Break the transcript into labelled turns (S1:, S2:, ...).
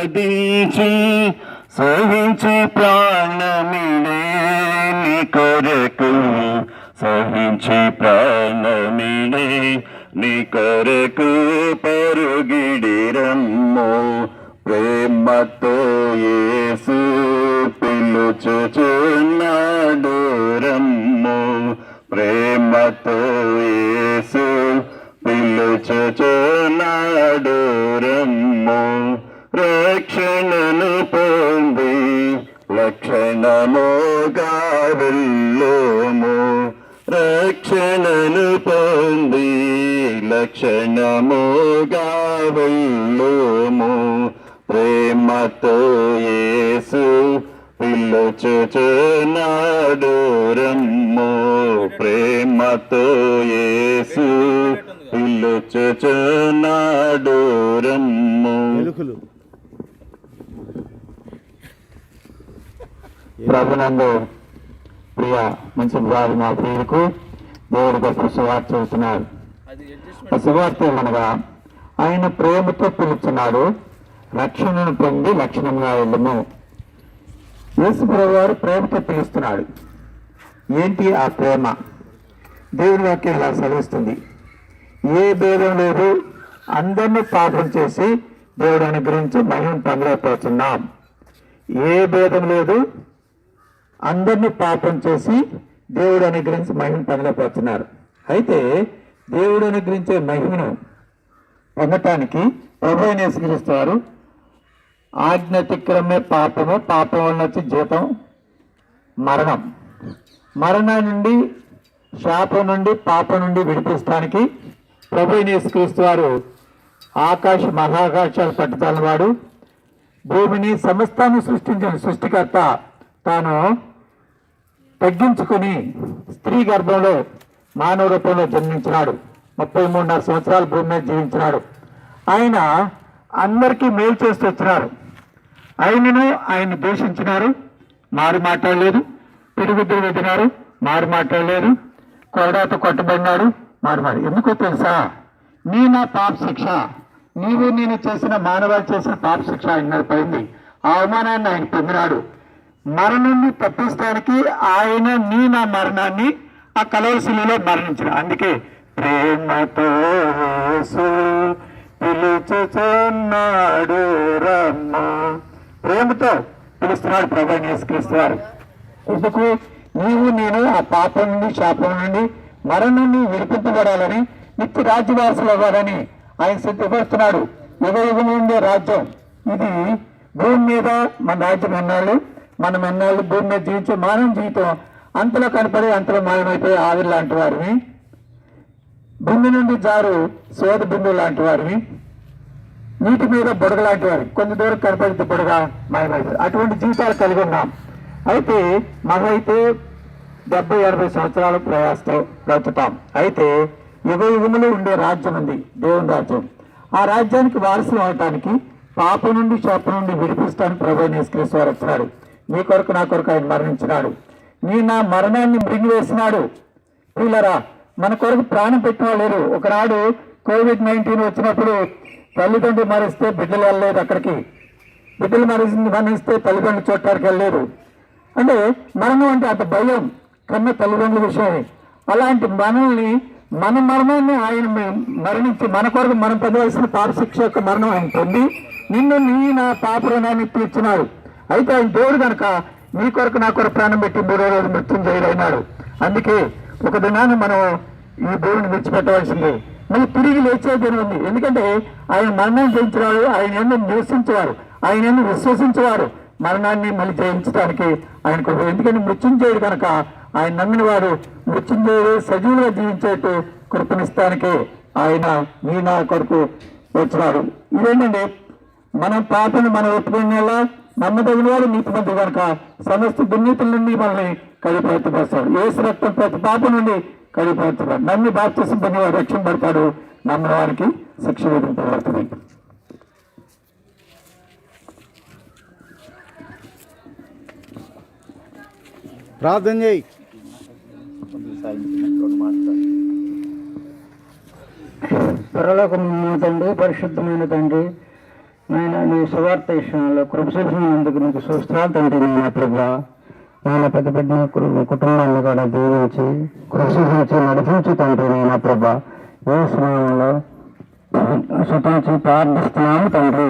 S1: ఆరాధించి సహించి ప్రాణమిడే నీ కొరకు. సహించి ప్రాణమిడే నీ కొరకు పరుగిడి రమ్ము ప్రేమతో యేసు పిలుచుచున్నాడు రమ్ము. ప్రేమతో యేసు పిలుచుచున్నాడు రమ్ము. రక్షణను పొంది లక్షణముగా వెళ్ళోము. రక్షణను పొంది లక్షణముగా వెళ్ళోము. ప్రేమతో యేసు పిలుచుచున్నాడు రమ్ము ప్రేమతో యేసు పిలుచుచున్నాడు రమ్ము
S2: ప్రభునందు ప్రియ మంచి వారి మా ప్రియులకు దేవుడు గొప్ప సువార్త చెబుతున్నారు. ఆ సువార్త ఏమనగా ఆయన ప్రేమతో పిలుచున్నాడు రక్షణను పొంది లక్షణంగా వెళ్ళము. యేసు ప్రభు వారు ప్రేమతో పిలుస్తున్నాడు. ఏంటి ఆ ప్రేమ? దేవుని వాక్యం ఇలా సెలవిస్తుంది. ఏ భేదం లేదు అందరినీ పాపం చేసి దేవుడు అనుగ్రహించి మహిమ పొందలేకపోతున్నాం. ఏ భేదం లేదు అందరినీ పాపం చేసి దేవుడు అనుగ్రహించి మహిమను పొందలేకపోతున్నారు. అయితే దేవుడు అనుగ్రహించే మహిమను పొందటానికి ప్రభు అయిన యేసుక్రీస్తు వారు పాపము పాపం వల్ల వచ్చి జీతం మరణం. మరణం నుండి శాపం నుండి పాపం నుండి విడిపిస్తానికి ప్రభు అయిన యేసుక్రీస్తు వారు ఆకాశ మహాకాశాలు పట్టుదలవాడు భూమిని సమస్తాన్ని సృష్టించిన సృష్టికర్త తాను తగ్గించుకుని స్త్రీ గర్భంలో మానవ రూపంలో జన్మించినాడు. ముప్పై మూడున్నర సంవత్సరాలు భూమి మీద జీవించినాడు. ఆయన అందరికీ మేలు చేస్తూ వచ్చినారు. ఆయనను ఆయన దూషించినారు మారు మాట్లాడలేదు. పిడుగుద్దులు పెట్టినారు మారు మాట్లాడలేదు. కొరడాతో కొట్టబడినాడు. మారు మారు ఎందుకో తెలుసా? నీ నా పాప శిక్ష. నీవు నేను చేసిన మానవాళి చేసిన పాప శిక్ష ఆయన మీద పడింది అవమానాన్ని ఆయన పొందినాడు. మరణాన్ని తప్పించడానికి ఆయన నీ నా మరణాన్ని ఆ కలవలసిలో మరణించిన. అందుకే ప్రేమతో పిలుచుచున్నాడు రమ్మ. ప్రేమతో పిలుస్తున్నాడు ప్రభు యేసుక్రీస్తు వారు. ఎందుకు? నీవు నేను ఆ పాపం నుండి శాపం నుండి మరణాన్ని విడిపింపబడాలని నిత్య రాజ్యవాసులు అవ్వాలని ఆయన సిద్ధపడుతున్నాడు యుగ యుగం ఉండే రాజ్యం? ఇది భూమి మీద మన రాజ్యం ఎన్నాళ్ళు మనం ఎన్నాళ్ళు భూమి మీద జీవించే మానవ జీవితం అంతలో కనపడి అంతలో మాయమైపోయి ఆవిరి లాంటి వారిని భూమి నుండి జారు సోద బిందువు లాంటి వారిని నీటి మీద బుడగ లాంటి వారు. కొంత దూరం కనపడితే బుడగ మాయమైపోయి అటువంటి జీవితాలు కలిగి ఉన్నాం. అయితే మనమైతే డెబ్బై ఎనభై సంవత్సరాల ప్రయాసతో బ్రతుతాం అయితే యుగ యుగములు ఉండే రాజ్యం ఉంది. దేవుని రాజ్యం. ఆ రాజ్యానికి వారసులు అవటానికి పాప నుండి శాప నుండి విడిపిస్తాను ప్రభు నిష్కరిస్తారు వచ్చినాడు నీ కొరకు నా కొరకు ఆయన మరణించినాడు. నీ నా మరణాన్ని మృంగివేసినాడు. ప్రియులరా మన కొరకు ప్రాణం పెట్టిన లేరు. ఒకనాడు కోవిడ్ నైన్టీన్ వచ్చినప్పుడు తల్లిదండ్రులు మరిస్తే బిడ్డలు వెళ్ళలేదు అక్కడికి. బిడ్డలు మరిసి మరణిస్తే తల్లిదండ్రులు చూడటానికి వెళ్ళలేదు. అంటే మరణం అంటే అంత భయం కన్న తల్లిదండ్రుల విషయమే. అలాంటి మనల్ని మన మరణాన్ని ఆయన మరణించి మన కొరకు మనం పొందవలసిన పాపశిక్ష యొక్క మరణం ఆయన పొంది నిన్ను నీ నా పాపరణాన్ని తీర్చినాడు. అయితే ఆయన దేవుడు కనుక నీ కొరకు నా కొరకు ప్రాణం పెట్టి మూడో రోజు మృత్యుం చేయడైనాడు అందుకే ఒక దినాన్ని మనం ఈ భూమిని విడిచిపెట్టవలసిందే. మళ్ళీ తిరిగి లేచే దినం ఉంది ఎందుకంటే ఆయన మరణం జయించేవారు ఆయన ఏమో నివసించేవారు ఆయన ఏమో విశ్వసించేవారు. మరణాన్ని మళ్ళీ జయించడానికి ఆయనకు ఎందుకంటే మృత్యుంజయుడు కనుక ఆయన నమ్మిన వారు మృత్యుంజయుడు సజీవుగా జీవించేట్టు కృపణిస్తానికి ఆయన మీ నా కొరకు వచ్చినారు ఇదేంటంటే మనం పాపను మనం ఒప్పుకునేలా నమ్మదగిన వాడు నీతిమంతుడు కనుక సమస్త దుర్నీతుల నుండి మనల్ని కడిపడుతాడు ఏసు రక్తం ప్రతి పాప నుండి కడిపడుతాడు నమ్మి బాప్తిసం పొందిన రక్షణ పడతాడు నమ్మిన వారికి శిక్ష విధింపబడుతుంది.
S3: ప్రార్థన చేయి.
S2: పరలోకమైన తండ్రి పరిశుద్ధమైన తండ్రి నాయన
S4: నీ సువార్త విషయంలో కృపసినందుకు నీకు సుస్థాలు తండ్రి నా ప్రభా నాన్న పెద్ద పెద్ద కుటుంబాన్ని కూడా దీవించి కృషించి నడిపించు తండ్రి నా ప్రభా. ఏ స్నామంలో శుతించి ప్రార్థిస్తున్నాము తండ్రి.